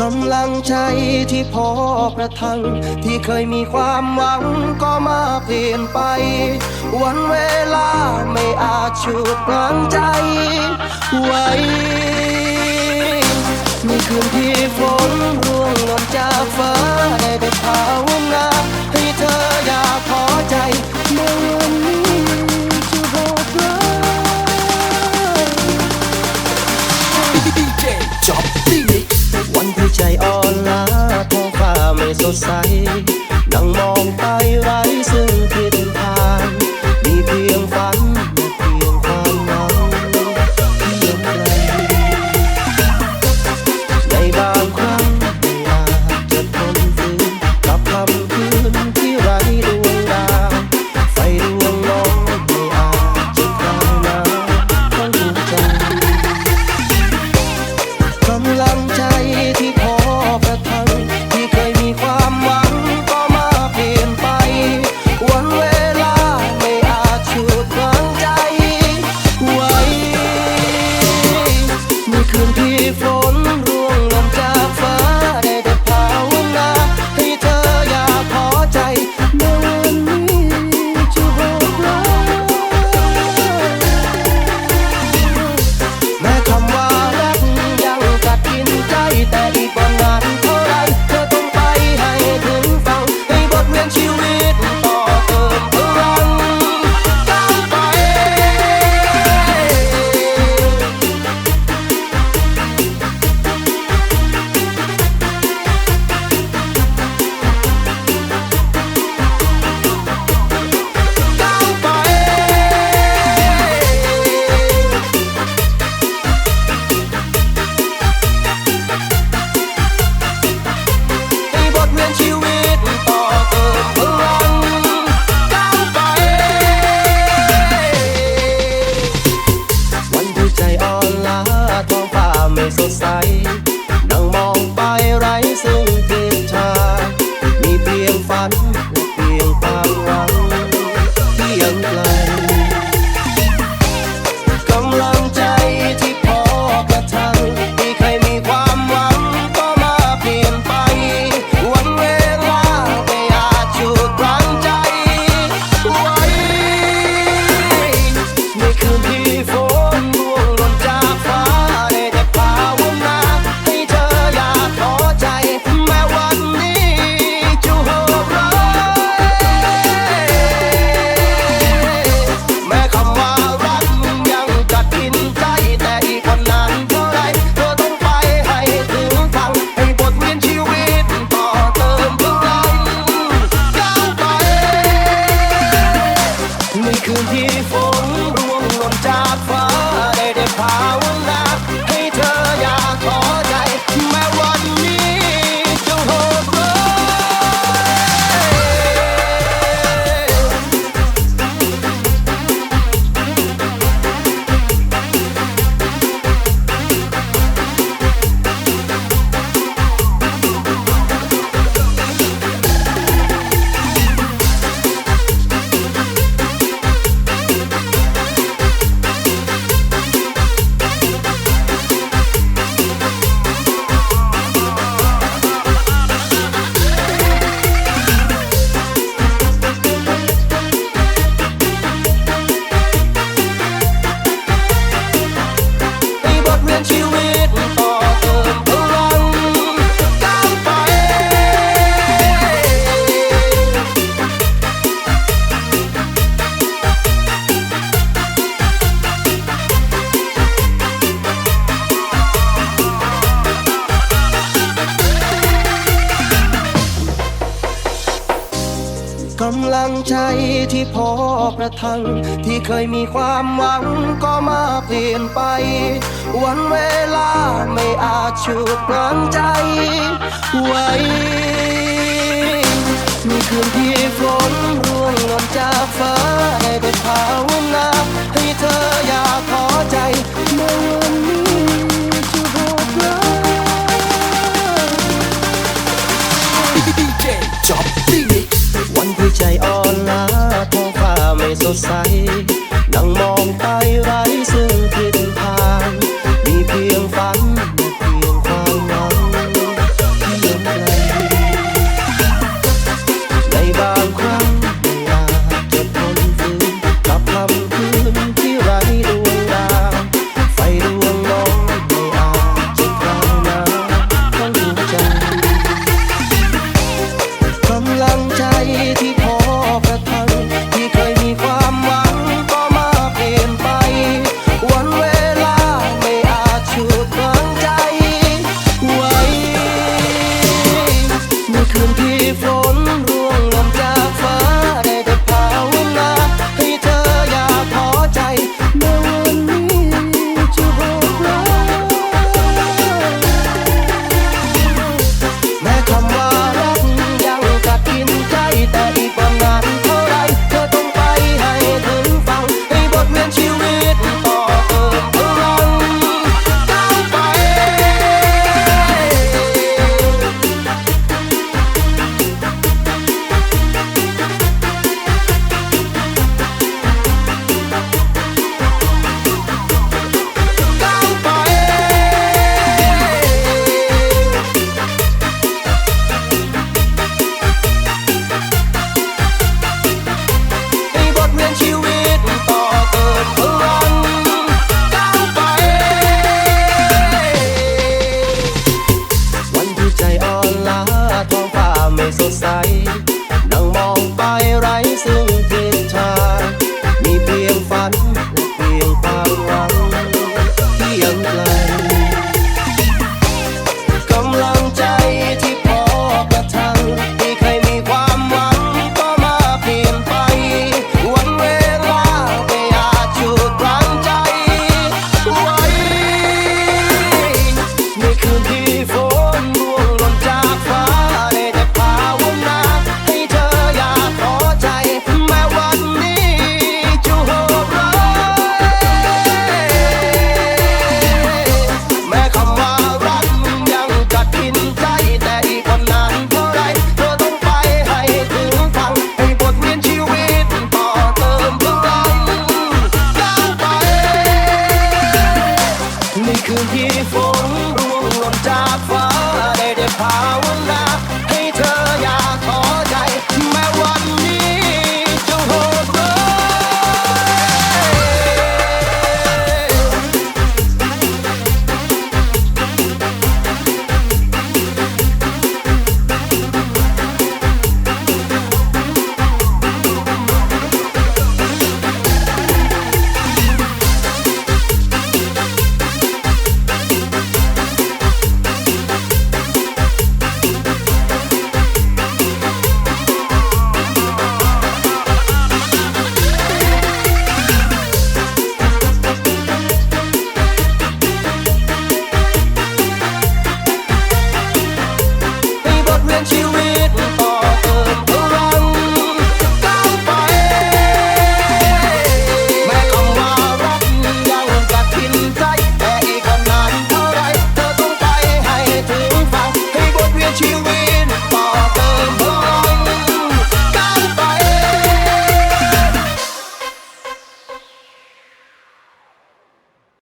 กำลังใจที่พอประทัง ที่เคยมีความหวังก็มาเปลี่ยนไป วันเวลาไม่อาจฉุดล้างใจไว้ในคืนที่ฝน ใจอ่อนล้าท้องฟ้าไม่สดใสนั่งมองไปไร้ซึ่งผิด กำลังใจที่พอประทัง ที่เคยมีความหวังก็มาเปลี่ยนไป วันเวลาไม่อาจฉุดนั้งใจ ไว้มีคืนที่ฝนร่วงลงจากฟ้า สดใส นั่งมองไปไร้ซึ่ง Cause